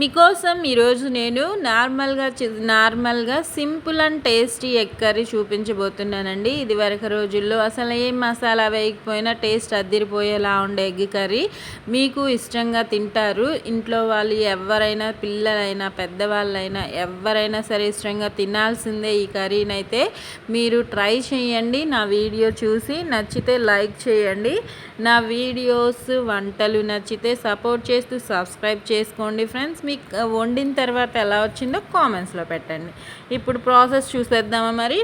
మీకోసం ఈరోజు నేను నార్మల్గా నార్మల్గా simple and tasty egg curry చూపించబోతున్నానండి. ఇది వరకు రోజుల్లో అసలు ఏం మసాలా వేయకపోయినా టేస్ట్ అద్దరిపోయేలా ఉండే ఎగ్ కర్రీ. మీకు ఇష్టంగా తింటారు. ఇంట్లో వాళ్ళు ఎవరైనా పిల్లలైనా పెద్దవాళ్ళైనా ఎవరైనా సరే ఇష్టంగా తినాల్సిందే ఈ కర్రీనైతే మీరు ట్రై చేయండి. నా వీడియో చూసి నచ్చితే లైక్ చేయండి. నా వీడియోస్ వంటలు నచ్చితే సపోర్ట్ చేస్తూ సబ్స్క్రైబ్ చేసుకోండి ఫ్రెండ్స్. మీకు వండిన తర్వాత ఎలా వచ్చిందో కామెంట్స్లో పెట్టండి. ఇప్పుడు ప్రాసెస్ చూసేద్దామా మరి?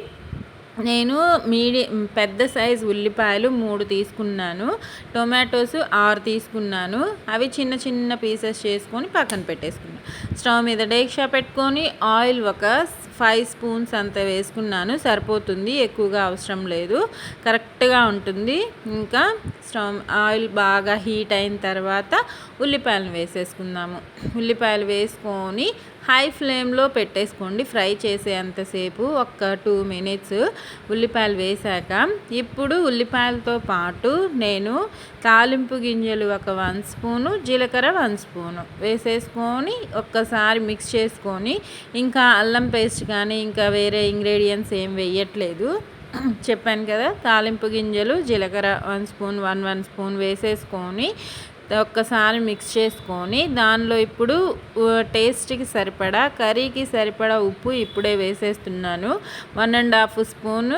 నేను మీడి పెద్ద సైజు ఉల్లిపాయలు మూడు తీసుకున్నాను. టొమాటోస్ ఆరు తీసుకున్నాను. అవి చిన్న చిన్న పీసెస్ చేసుకొని పక్కన పెట్టేసుకున్నాను స్టవ్ మీద డేక్షా పెట్టుకొని ఆయిల్ ఒక ఫైవ్ స్పూన్స్ అంత వేసుకున్నాను సరిపోతుంది ఎక్కువగా అవసరం లేదు. కరెక్ట్గా ఉంటుంది. ఇంకా స్టవ్ ఆయిల్ బాగా హీట్ అయిన తర్వాత ఉల్లిపాయలను వేసేసుకుందాము. ఉల్లిపాయలు వేసుకొని హై ఫ్లేమ్లో పెట్టేసుకోండి. ఫ్రై చేసేంతసేపు ఒక టూ మినిట్స్ ఉల్లిపాయలు వేశాక ఇప్పుడు ఉల్లిపాయలతో పాటు నేను తాలింపు గింజలు ఒక వన్ స్పూను జీలకర్ర వన్ స్పూను వేసేసుకొని ఒక్కసారి మిక్స్ చేసుకొని ఇంకా అల్లం పేస్ట్ కానీ ఇంకా వేరే ఇంగ్రీడియంట్స్ ఏం వేయట్లేదు. చెప్పాను కదా తాలింపు గింజలు జీలకర్ర one spoon one one spoon వేసేసుకొని ఒక్కసారి మిక్స్ చేసుకొని దానిలో ఇప్పుడు టేస్ట్కి సరిపడా కర్రీకి సరిపడా ఉప్పు ఇప్పుడే వేసేస్తున్నాను. One and half spoon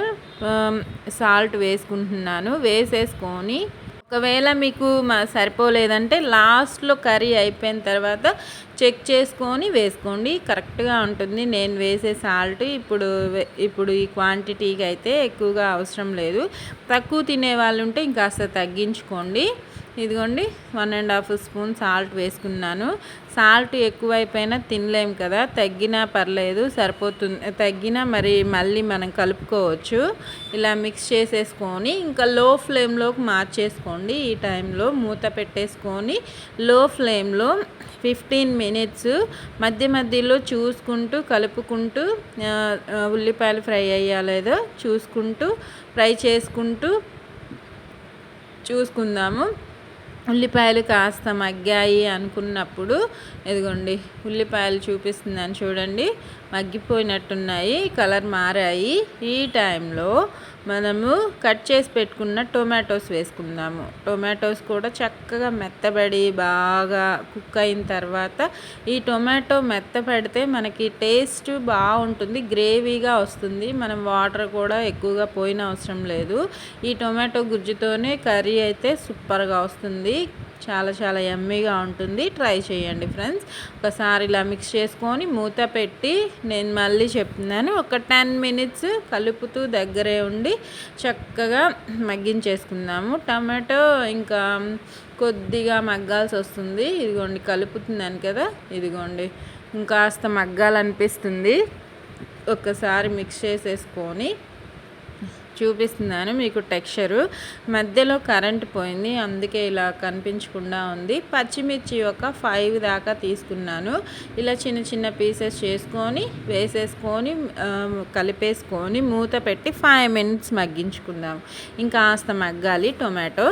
salt వేసుకుంటున్నాను. వేసేసుకొని ఒకవేళ మీకు సరిపోలేదంటే లాస్ట్లో కర్రీ అయిపోయిన తర్వాత చెక్ చేసుకొని వేసుకోండి. కరెక్ట్గా ఉంటుంది. నేను వేసే సాల్ట్ ఇప్పుడు ఇప్పుడు ఈ క్వాంటిటీకి అయితే ఎక్కువగా అవసరం లేదు. తక్కువ తినే వాళ్ళు ఉంటే ఇంకాస్త తగ్గించుకోండి. ఇదిగోండి one and half spoon salt వేసుకున్నాను. సాల్ట్ ఎక్కువైపోయినా తినలేము కదా తగ్గినా పర్లేదు సరిపోతుంది తగ్గినా మరి మళ్ళీ మనం కలుపుకోవచ్చు. ఇలా మిక్స్ చేసేసుకొని ఇంకా లో ఫ్లేమ్లోకి మార్చేసుకోండి. ఈ టైంలో మూత పెట్టేసుకొని లో ఫ్లేమ్లో ఫిఫ్టీన్ మినిట్స్ మధ్య మధ్యలో చూసుకుంటూ కలుపుకుంటూ ఉల్లిపాయలు ఫ్రై అయ్యాలేదో చూసుకుంటూ ఫ్రై చేసుకుంటూ చూసుకుందాము. ఉల్లిపాయలు కాస్త మగ్గాయి అనుకున్నప్పుడు ఇదిగోండి ఉల్లిపాయలు చూపిస్తుందని చూడండి. మగ్గిపోయినట్టున్నాయి కలర్ మారాయి. ఈ టైంలో మనము కట్ చేసి పెట్టుకున్న టొమాటోస్ వేసుకుందాము. టొమాటోస్ కూడా చక్కగా మెత్తబడి బాగా కుక్ అయిన తర్వాత ఈ టొమాటో మెత్తపడితే మనకి టేస్ట్ బాగుంటుంది గ్రేవీగా వస్తుంది. మనం వాటర్ కూడా ఎక్కువగా పోయిన అవసరం లేదు. ఈ టొమాటో గుజ్జుతోనే కర్రీ అయితే సూపర్గా వస్తుంది. చాలా చాలా ఎమ్మీగా ఉంటుంది. ట్రై చేయండి ఫ్రెండ్స్ ఒకసారి ఇలా మిక్స్ చేసుకొని మూత పెట్టి నేను మళ్ళీ చెప్తున్నాను. ఒక టెన్ మినిట్స్ కలుపుతూ దగ్గరే ఉండి చక్కగా మగ్గించేసుకుందాము. టమాటో ఇంకా కొద్దిగా మగ్గాల్సి వస్తుంది. ఇదిగోండి కలుపుతున్నాను కదా. ఇదిగోండి ఇంకాస్త మగ్గాలనిపిస్తుంది. ఒక్కసారి మిక్స్ చేసేసుకొని చూపిస్తున్నాను మీకు టెక్స్చరు. మధ్యలో కరెంట్ పోయింది. అందుకే ఇలా కనిపించకుండా ఉంది. పచ్చిమిర్చి ఒక ఫైవ్ దాకా తీసుకున్నాను. ఇలా చిన్న చిన్న పీసెస్ చేసుకొని వేసేసుకొని కలిపేసుకొని మూత పెట్టి ఫైవ్ మినిట్స్ మగ్గించుకుందాం. ఇంకా కాస్త మగ్గాలి టొమాటో.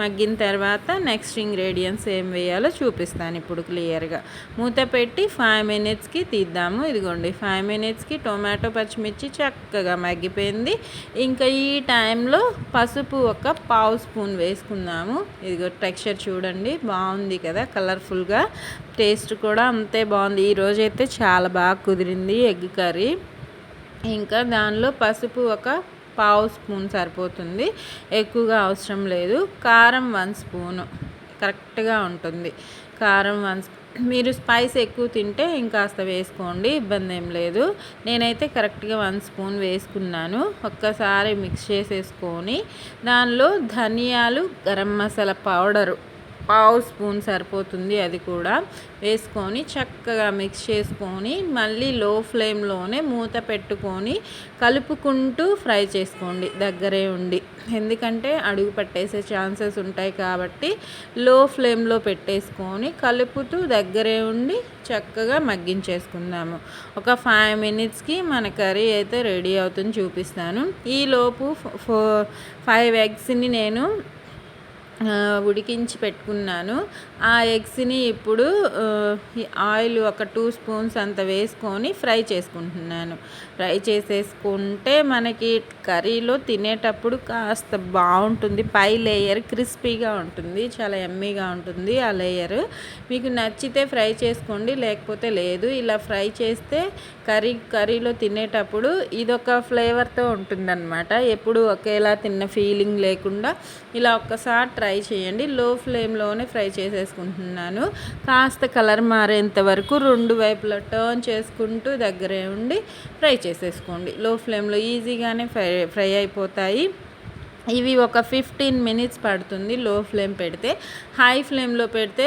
మగ్గిన తర్వాత నెక్స్ట్ ఇంగ్రీడియంట్స్ ఏం వేయాలో చూపిస్తాను ఇప్పుడు క్లియర్గా మూత పెట్టి ఫైవ్ మినిట్స్కి తీద్దాము. ఇదిగోండి ఫైవ్ మినిట్స్కి టొమాటో పచ్చిమిర్చి చక్కగా మగ్గిపోయింది. ఇంకా ఈ టైంలో పసుపు ఒక పావు స్పూన్ వేసుకుందాము. ఇదిగో టెక్స్చర్ చూడండి బాగుంది కదా కలర్ఫుల్గా టేస్ట్ కూడా అంతే బాగుంది. ఈరోజైతే చాలా బాగా కుదిరింది ఎగ్ కర్రీ. ఇంకా దానిలో పసుపు ఒక పావు స్పూన్ సరిపోతుంది. ఎక్కువగా అవసరం లేదు. కారం వన్ స్పూను కరెక్ట్గా ఉంటుంది. కారం వన్ మీరు స్పైస్ ఎక్కువ తింటే ఇంకాస్త వేసుకోండి ఇబ్బంది ఏం లేదు. నేనైతే కరెక్ట్గా వన్ స్పూన్ వేసుకున్నాను. ఒక్కసారి మిక్స్ చేసేసుకొని దానిలో ధనియాలు గరం మసాలా పౌడరు పావు స్పూన్ సరిపోతుంది అది కూడా వేసుకొని చక్కగా మిక్స్ చేసుకొని మళ్ళీ లో ఫ్లేమ్లోనే మూత పెట్టుకొని కలుపుకుంటూ ఫ్రై చేసుకోండి దగ్గరే ఉండి. ఎందుకంటే అడుగు పట్టేసే ఛాన్సెస్ ఉంటాయి కాబట్టి లో ఫ్లేమ్లో పెట్టేసుకొని కలుపుతూ దగ్గరే ఉండి చక్కగా మగ్గించేసుకుందాము. ఒక ఫైవ్ మినిట్స్కి మన కర్రీ అయితే రెడీ అవుతుంది చూపిస్తాను. ఈలోపు ఫో ఫైవ్ ఎగ్స్ని నేను ఉడికించి పెట్టుకున్నాను. ఆ ఎగ్స్ని ఇప్పుడు ఆయిల్ ఒక టూ స్పూన్స్ అంత వేసుకొని ఫ్రై చేసుకుంటున్నాను. ఫ్రై చేసేసుకుంటే మనకి కర్రీలో తినేటప్పుడు కాస్త బాగుంటుంది. పై లేయర్ క్రిస్పీగా ఉంటుంది చాలా ఎమ్మీగా ఉంటుంది ఆ లేయర్. మీకు నచ్చితే ఫ్రై చేసుకోండి లేకపోతే లేదు. ఇలా ఫ్రై చేస్తే కర్రీ కర్రీలో తినేటప్పుడు ఇదొక ఫ్లేవర్తో ఉంటుందన్నమాట. ఎప్పుడు ఒకేలా తిన్న ఫీలింగ్ లేకుండా ఇలా ఒక్కసారి ట్రై చేయండి. లో ఫ్లేమ్లోనే ఫ్రై చేసేసుకుంటున్నాను. కాస్త కలర్ మారేంత వరకు రెండు వైపులా టర్న్ చేసుకుంటూ దగ్గరే ఉండి ఫ్రై చేసేసుకోండి. లో ఫ్లేమ్లో ఈజీగానే ఫ్రై ఫ్రై అయిపోతాయి. ఇవి ఒక ఫిఫ్టీన్ మినిట్స్ పడుతుంది లో ఫ్లేమ్ పెడితే. హై ఫ్లేమ్లో పెడితే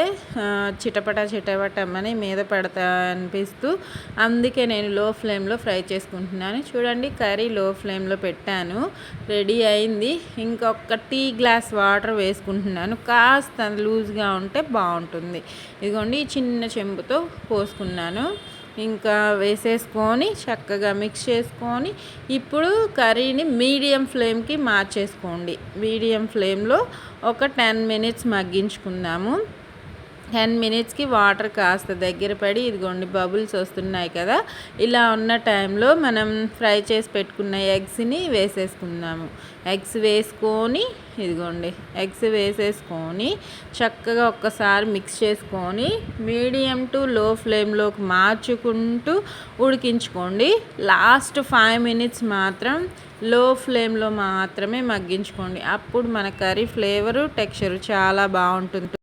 చిటపట చిటపటమని మీద పడతా అనిపిస్తూ అందుకే నేను లో ఫ్లేమ్లో ఫ్రై చేసుకుంటున్నాను. చూడండి కర్రీ లో ఫ్లేమ్లో పెట్టాను. రెడీ అయింది. ఇంకొక టీ గ్లాస్ వాటర్ వేసుకుంటున్నాను. కాస్త లూజ్గా ఉంటే బాగుంటుంది. ఇదిగోండి చిన్న చెంబుతో పోసుకున్నాను. ఇంకా వేసేసుకొని చక్కగా మిక్స్ చేసుకొని ఇప్పుడు కర్రీని మీడియం ఫ్లేమ్కి మార్చేసుకోండి. మీడియం ఫ్లేమ్లో ఒక టెన్ మినిట్స్ మగ్గించుకుందాము. టెన్ మినిట్స్కి వాటర్ కాస్త దగ్గర పడి ఇదిగోండి బబుల్స్ వస్తున్నాయి కదా ఇలా ఉన్న టైంలో మనం ఫ్రై చేసి పెట్టుకున్న ఎగ్స్ని వేసేసుకుందాము. ఎగ్స్ వేసుకొని ఇదిగోండి ఎగ్స్ వేసేసుకొని చక్కగా ఒక్కసారి మిక్స్ చేసుకొని మీడియం టు లో ఫ్లేమ్లోకి మార్చుకుంటూ ఉడికించుకోండి. లాస్ట్ ఫైవ్ మినిట్స్ మాత్రం లో ఫ్లేమ్లో మాత్రమే మగ్గించుకోండి. అప్పుడు మన కర్రీ ఫ్లేవరు టెక్స్చర్ చాలా బాగుంటుంది.